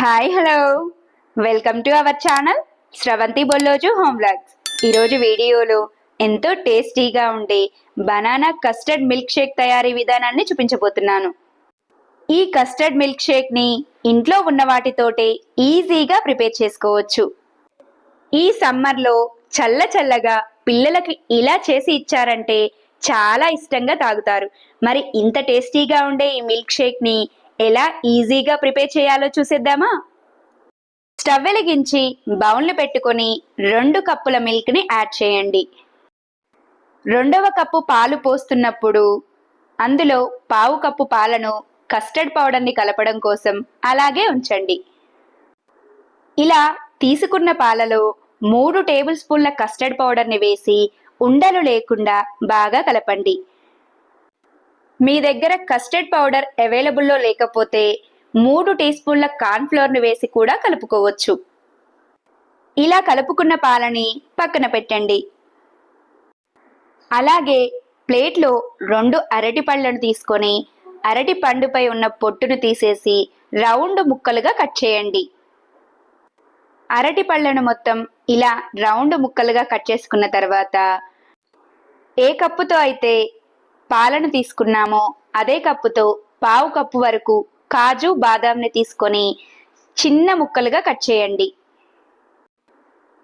Hi hello welcome to our channel Sravanthi Bolloju home blogs ఈరోజు వీడియోలో ఎంతో టేస్టీగా ఉండే బనానా కస్టర్డ్ మిల్క్ షేక్ తయారీ విధానాన్ని చూపించబోతున్నాను. ఈ కస్టర్డ్ మిల్క్ షేక్ని ఇంట్లో ఉన్న వాటితోటే ఈజీగా ప్రిపేర్ చేసుకోవచ్చు. ఈ సమ్మర్లో చల్ల చల్లగా పిల్లలకి ఇలా చేసి ఇచ్చారంటే చాలా ఇష్టంగా తాగుతారు. మరి ఇంత టేస్టీగా ఉండే ఈ మిల్క్ షేక్ని ఎలా ఈజీగా ప్రిపేర్ చేయాలో చూసేద్దామా? స్టవ్ వెలిగించి బౌల్ని పెట్టుకొని రెండు కప్పుల మిల్క్ని యాడ్ చేయండి. రెండవ కప్పు పాలు పోస్తున్నప్పుడు అందులో పావు కప్పు పాలను కస్టర్డ్ పౌడర్ని కలపడం కోసం అలాగే ఉంచండి. ఇలా తీసుకున్న పాలలో మూడు టేబుల్ స్పూన్ల కస్టర్డ్ పౌడర్ని వేసి ఉండలు లేకుండా బాగా కలపండి. మీ దగ్గర కస్టర్డ్ పౌడర్ అవైలబుల్లో లేకపోతే మూడు టీ స్పూన్ల కార్న్ఫ్లోర్ను వేసి కూడా కలుపుకోవచ్చు. ఇలా కలుపుకున్న పాలని పక్కన పెట్టండి. అలాగే ప్లేట్లో రెండు అరటి పళ్ళను తీసుకొని అరటి పండుపై ఉన్న పొట్టును తీసేసి రౌండ్ ముక్కలుగా కట్ చేయండి. అరటి పళ్ళను మొత్తం ఇలా రౌండ్ ముక్కలుగా కట్ చేసుకున్న తర్వాత ఏ కప్పుతో అయితే పాలను తీసుకున్నామో అదే కప్పుతో పావు కప్పు వరకు కాజు బాదాంని తీసుకొని చిన్న ముక్కలుగా కట్ చేయండి.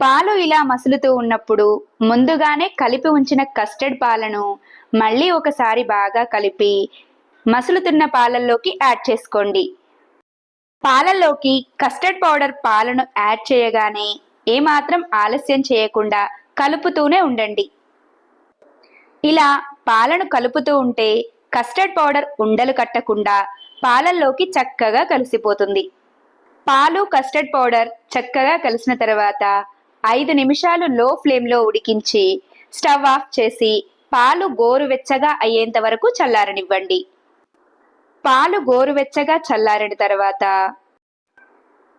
పాలు ఇలా మసులుతూ ఉన్నప్పుడు ముందుగానే కలిపి ఉంచిన కస్టర్డ్ పాలను మళ్ళీ ఒకసారి బాగా కలిపి మసులుతున్న పాలల్లోకి యాడ్ చేసుకోండి. పాలల్లోకి కస్టర్డ్ పౌడర్ పాలను యాడ్ చేయగానే ఏమాత్రం ఆలస్యం చేయకుండా కలుపుతూనే ఉండండి. ఇలా పాలను కలుపుతూ ఉంటే కస్టర్డ్ పౌడర్ ఉండలు కట్టకుండా పాలల్లోకి చక్కగా కలిసిపోతుంది. పాలు కస్టర్డ్ పౌడర్ చక్కగా కలిసిన తర్వాత ఐదు నిమిషాలు లో ఫ్లేమ్లో ఉడికించి స్టవ్ ఆఫ్ చేసి పాలు గోరువెచ్చగా అయ్యేంత వరకు చల్లారనివ్వండి. పాలు గోరువెచ్చగా చల్లారిన తర్వాత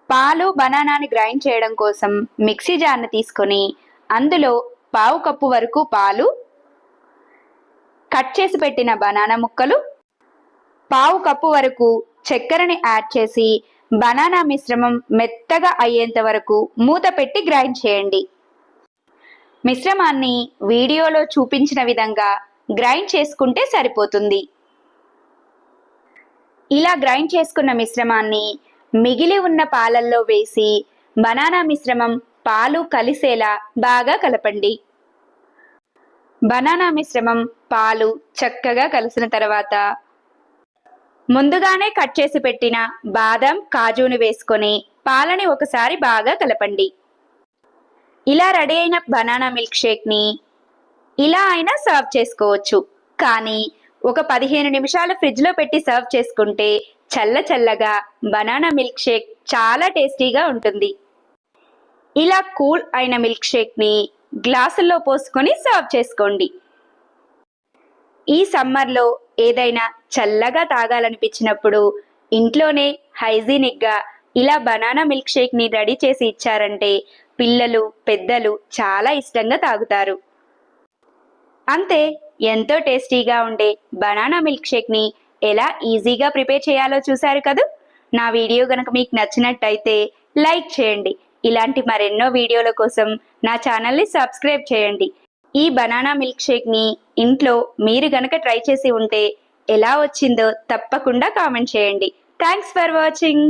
పాలు బనానాని గ్రైండ్ చేయడం కోసం మిక్సీ జార్ని తీసుకొని అందులో పావు కప్పు వరకు పాలు కట్ చేసి పెట్టిన బనానా ముక్కలు పావు కప్పు వరకు చక్కెరని యాడ్ చేసి బనానా మిశ్రమం మెత్తగా అయ్యేంత వరకు మూత పెట్టి గ్రైండ్ చేయండి. మిశ్రమాన్ని వీడియోలో చూపించిన విధంగా గ్రైండ్ చేసుకుంటే సరిపోతుంది. ఇలా గ్రైండ్ చేసుకున్న మిశ్రమాన్ని మిగిలి ఉన్న పాలల్లో వేసి బనానా మిశ్రమం పాలు కలిసేలా బాగా కలపండి. బనానా మిశ్రమం పాలు చక్కగా కలిసిన తర్వాత ముందుగానే కట్ చేసి పెట్టిన బాదం కాజుని వేసుకొని పాలని ఒకసారి బాగా కలపండి. ఇలా రెడీ అయిన బనానా మిల్క్ షేక్ని ఇలా అయినా సర్వ్ చేసుకోవచ్చు. కానీ ఒక పదిహేను నిమిషాలు ఫ్రిడ్జ్లో పెట్టి సర్వ్ చేసుకుంటే చల్ల చల్లగా బనానా మిల్క్ షేక్ చాలా టేస్టీగా ఉంటుంది. ఇలా కూల్ అయిన మిల్క్ షేక్ని గ్లాసుల్లో పోసుకొని సర్వ్ చేసుకోండి. ఈ సమ్మర్లో ఏదైనా చల్లగా తాగాలనిపించినప్పుడు ఇంట్లోనే హైజీనిక్గా ఇలా బనానా మిల్క్ షేక్ని రెడీ చేసి ఇచ్చారంటే పిల్లలు పెద్దలు చాలా ఇష్టంగా తాగుతారు. అంతే ఎంతో టేస్టీగా ఉండే బనానా మిల్క్ షేక్ని ఎలా ఈజీగా ప్రిపేర్ చేయాలో చూశారు కదూ? నా వీడియో గనక మీకు నచ్చినట్టయితే లైక్ చేయండి. ఇలాంటి మరెన్నో వీడియోల కోసం నా ఛానల్ని సబ్స్క్రైబ్ చేయండి. ఈ బనానా మిల్క్ షేక్ని ఇంట్లో మీరు గనక ట్రై చేసి ఉంటే ఎలా వచ్చిందో తప్పకుండా కామెంట్ చేయండి. Thanks for watching.